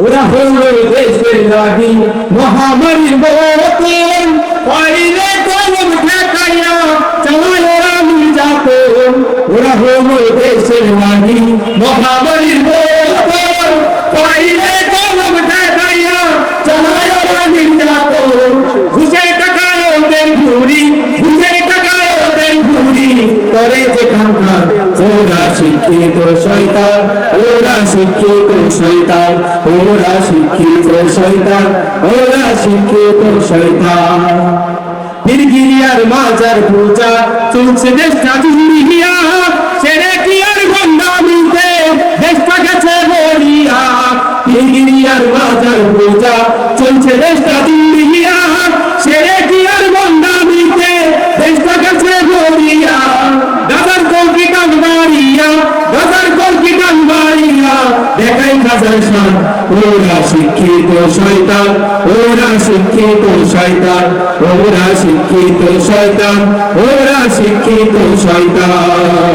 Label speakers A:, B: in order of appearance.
A: ওরা হলো দেশের লাগি মহামারীর বোতল পাইলে কলম ঠেকাইয়া চালায় ওরা নির্যাতন ওরা হলো দেশের লাগি মহামারীর বোতল পাইলে কলম ঠেকাইয়া চালায় ওরা নির্যাতন ঘুষে টাকায় ওদের ঘুরি ঘুষে টাকায় ওদের ঘুরি করে যে খানখান ওরা শিক্ষিত শয়তান, ওরা শিক্ষিত শয়তান ওরা শিক্ষিত শয়তান ওরা শিক্ষিত শয়তান গিরগিরিয়ার মাজার পূজা চলছে দেশটা জুড়িয়া সেরে কি আর গন্ডা মিলতে? দেশটা গেছে বলিয়া। গিরগিরিয়ার মাজার পূজা চলছে দেশটা জুড়িয়া সেরে কি আর গন্ডা মিলতে? দেশটা খাজার শান ওরা শিক্ষিত শয়তান ওরা শিক্ষিত শয়তান ওরা শিক্ষিত শয়তান ওরা শিক্ষিত শয়তান।